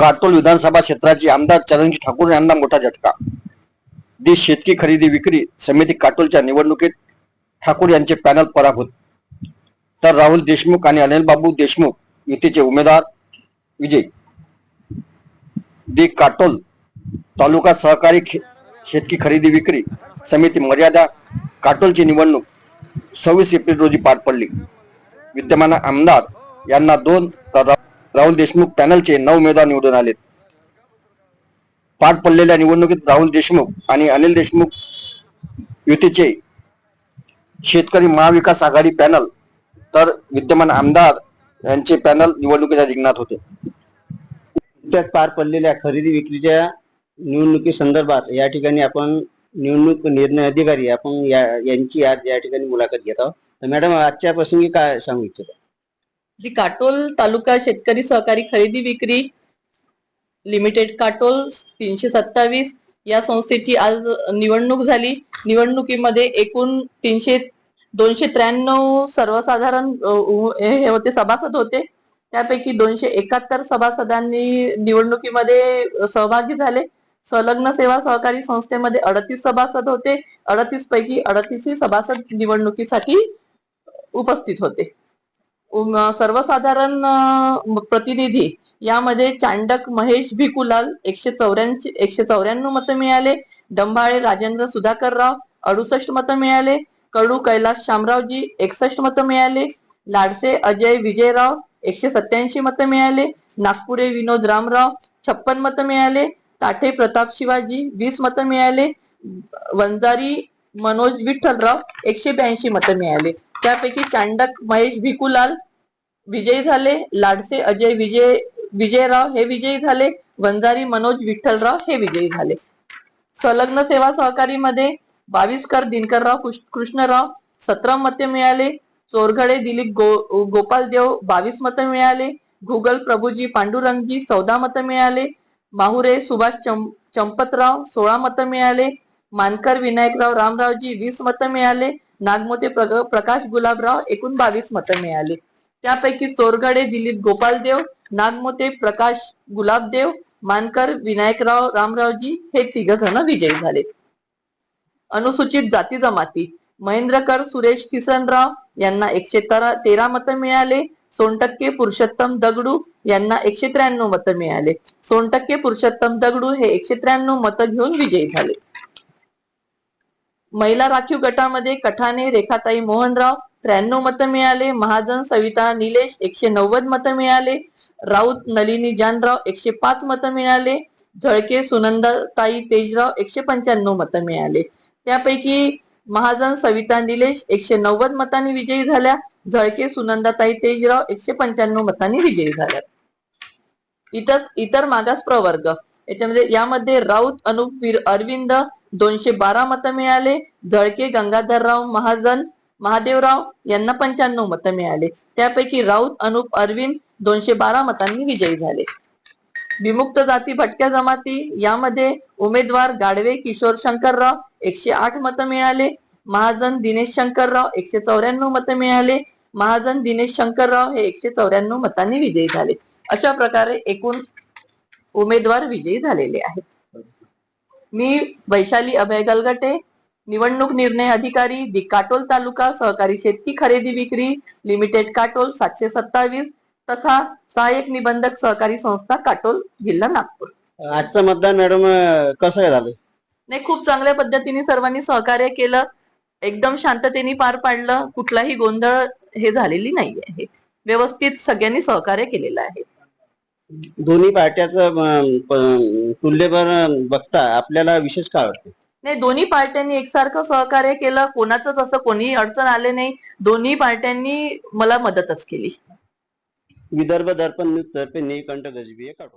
काटोल विधानसभा क्षेत्राचे आमदार चरणजी ठाकूर यांना मोठा झटका. दि शेतकी खरेदी विक्री समिती काटोलच्या निवडणुकीत ठाकूर यांचे पॅनल पराभूत. तर राहुल देशमुख आणि अनिल बाबू देशमुख युतीचे उमेदवार विजय. दि काटोल तालुका सहकारी शेतकी खरेदी विक्री समिती मर्यादा काटोलची निवडणूक सव्वीस एप्रिल रोजी पार पडली. विद्यमान आमदार यांना दोन तर राहुल देशमुख पॅनलचे नऊ उमेदवार निवडून आलेत. पार पडलेल्या निवडणुकीत राहुल देशमुख आणि अनिल देशमुख युतीचे शेतकरी महाविकास आघाडी पॅनल तर विद्यमान आमदार यांचे पॅनल निवडणुकीच्या रिंगणात होते. नुकत्याच पार पडलेल्या खरेदी विक्रीच्या निवडणुकी संदर्भात या ठिकाणी आपण निवडणूक निर्णय अधिकारी आपण या यांची आज या ठिकाणी मुलाखत घेत आहोत. तर मॅडम आजच्या प्रसंगी काय सांगू इच्छिता? जी काटोल तालुका शेतकरी सहकारी खरेदी विक्री लिमिटेड काटोल तीनशे सत्तावीस या संस्थेची आज निवडणूक झाली. निवडणुकीमध्ये एकूण तीनशे दोनशे त्र्याण्णव सर्वसाधारण हे होते सभासद होते. त्यापैकी दोनशे एकाहत्तर सभासदांनी निवडणुकीमध्ये सहभागी झाले. संलग्न सेवा सहकारी संस्थेमध्ये अडतीस सभासद होते. अडतीस पैकी अडतीस सभासद निवडणुकीसाठी उपस्थित होते. सर्वसाधारण प्रतिनिधी यामध्ये चांडक महेश भिकुलाल एकशे चौऱ्याऐंशी एकशे चौऱ्याण्णव मतं मिळाले. डंभाळे राजेंद्र सुधाकरराव अडुसष्ट मतं मिळाले. कडू कैलास शामरावजी एकसष्ट मतं मिळाले. लाडसे अजय विजयराव एकशे सत्याऐंशी मतं मिळाले. नागपुरे विनोद रामराव छप्पन मतं मिळाले. ताठे प्रताप शिवाजी वीस मतं मिळाले. वंजारी मनोज विठ्ठलराव एकशे ब्याऐंशी मतं मिळाले. त्यापैकी चांडक महेश भिकुलाल विजयी झाले. लाडसे अजय विजय विजयराव हे विजयी झाले. वंजारी मनोज विठ्ठलराव हे विजयी झाले. संलग्न सेवा सहकारीमध्ये बावीसकर दिनकरराव कृष्णराव सतरा मते मिळाले. चोरघडे दिलीप गो गोपाल देव बावीस मतं मिळाले. घुगल प्रभूजी पांडुरंगजी चौदा मतं मिळाले. माहुरे सुभाष चं चंपतराव सोळा मतं मिळाले. मानकर विनायकराव रामरावजी वीस मतं मिळाले. नागमोते प्रकाश गुलाबराव एकूण बावीस मतं मिळाली. त्यापैकी चोरगडे दिलीप गोपालदेव नागमोते प्रकाश गुलाबदेव मानकर विनायकराव रामरावजी हे तिघ जण विजयी झाले. अनुसूचित जाती जमाती. महेंद्रकर सुरेश किसनराव यांना एकशे तेरा मतं मिळाले. सोनटक्के पुरुषोत्तम दगडू यांना एकशे त्र्याण्णव मतं मिळाले. सोनटक्के पुरुषोत्तम दगडू हे एकशे त्र्याण्णव मतं घेऊन विजयी झाले. महिला राखीव गटामध्ये कठाने रेखाताई मोहनराव त्र्याण्णव मतं मिळाले. महाजन सविता निलेश एकशे नव्वद मतं मिळाले. राऊत नलिनी जानराव एकशे पाच मतं मिळाले. झळके सुनंदाताई तेजराव एकशे पंच्याण्णव मतं मिळाले. त्यापैकी महाजन सविता निलेश एकशे नव्वद मतांनी विजयी झाल्या. झळके सुनंदाताई तेजराव एकशे पंच्याण्णव मतांनी विजयी झाल्या. इतर इतर मागास प्रवर्ग याच्यामध्ये यामध्ये राऊत अनुप अरविंद दोनशे बारा मतं मिळाले. झळके गंगाधरराव महाजन महादेवराव यांना पंच्याण्णव मतं मिळाले. त्यापैकी राऊत अनुप अरविंद दोनशे बारा मतांनी विजयी झाले. विमुक्त जाती भटक्या जमाती यामध्ये उमेदवार गाडवे किशोर शंकरराव एकशे आठ मतं मिळाले. महाजन दिनेश शंकरराव एकशे चौऱ्याण्णव मतं मिळाले. महाजन दिनेश शंकरराव हे एकशे चौऱ्याण्णव मतांनी विजयी झाले. अशा प्रकारे एकूण उमेदवार विजयी झालेले आहेत. मी वैशाली अभय गलगटे निवडणूक निर्णय अधिकारी दि काटोल तालुका सहकारी शेतकी खरेदी विक्री लिमिटेड काटोल सातशे सत्तावीस तथा सहाय्यक निबंधक सहकारी संस्था काटोल जिल्हा नागपूर. आजचं मतदान मॅडम कसं झालं नाही खूप चांगल्या पद्धतीने सर्वांनी सहकार्य केलं. एकदम शांततेने पार पाडलं. कुठलाही गोंधळ हे झालेली नाही आहे व्यवस्थित सगळ्यांनी सहकार्य केलेलं आहे. दोन्ही पार्ट्याचं तुल्यबळ बघता आपल्याला विशेष काय वाटतं? नाही दोन्ही पार्ट्यांनी एकसारखं सहकार्य केलं कोणाचंच असं कोणी अडचण आले नाही. दोन्ही पार्ट्यांनी मला मदतच केली. विदर्भ दर्पण न्यूज तर्फे नीलकंठ गजबी काढू.